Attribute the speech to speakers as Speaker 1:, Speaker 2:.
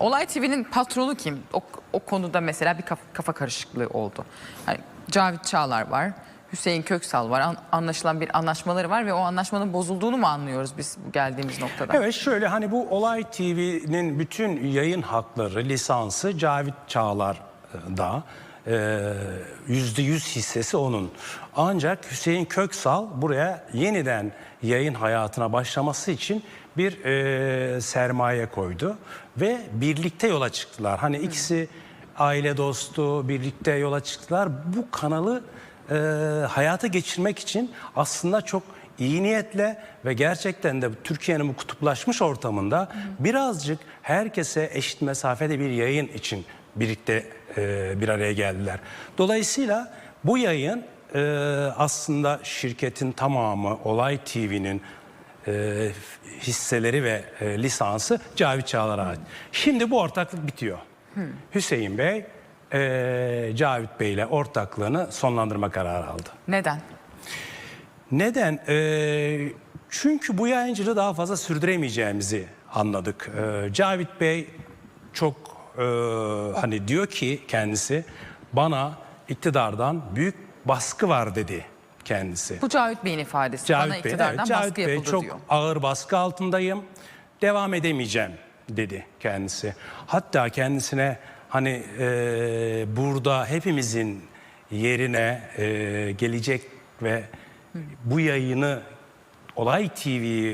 Speaker 1: Olay TV'nin patronu kim? O, o konuda mesela bir kafa, kafa karışıklığı oldu. Hani Cavit Çağlar var, Hüseyin Köksal var. An- anlaşılan bir anlaşmaları var ve o anlaşmanın bozulduğunu mu anlıyoruz biz geldiğimiz noktada?
Speaker 2: Evet şöyle hani bu Olay TV'nin bütün yayın hakları, lisansı Cavit Çağlar'da. Ee, Yüzde yüz hissesi onun. Ancak Hüseyin Köksal buraya yeniden yayın hayatına başlaması için bir e, sermaye koydu. Ve birlikte yola çıktılar. Hani ikisi aile dostu, birlikte yola çıktılar. Bu kanalı e, hayata geçirmek için aslında çok iyi niyetle ve gerçekten de Türkiye'nin bu kutuplaşmış ortamında birazcık herkese eşit mesafede bir yayın için birlikte e, bir araya geldiler. Dolayısıyla bu yayın e, aslında şirketin tamamı Olay TV'nin e, hisseleri ve e, lisansı Cavit Çağlar'a ait. Şimdi bu ortaklık bitiyor. Hüseyin Bey e, Cavit Bey ile ortaklığını sonlandırma kararı aldı.
Speaker 1: Neden?
Speaker 2: Neden? Ee, çünkü bu yayıncılığı daha fazla sürdüremeyeceğimizi anladık. Ee, Cavit Bey çok e, hani diyor ki kendisi bana iktidardan büyük baskı var dedi kendisi.
Speaker 1: Bu Cavit Bey'in ifadesi. Bana
Speaker 2: Cavit Bey,
Speaker 1: iktidardan
Speaker 2: evet, Cavit
Speaker 1: baskı
Speaker 2: Bey
Speaker 1: yapıldı
Speaker 2: çok
Speaker 1: diyor.
Speaker 2: ağır baskı altındayım. Devam edemeyeceğim dedi kendisi. Hatta kendisine hani e, burada hepimizin yerine e, gelecek ve bu yayını Olay TV'yi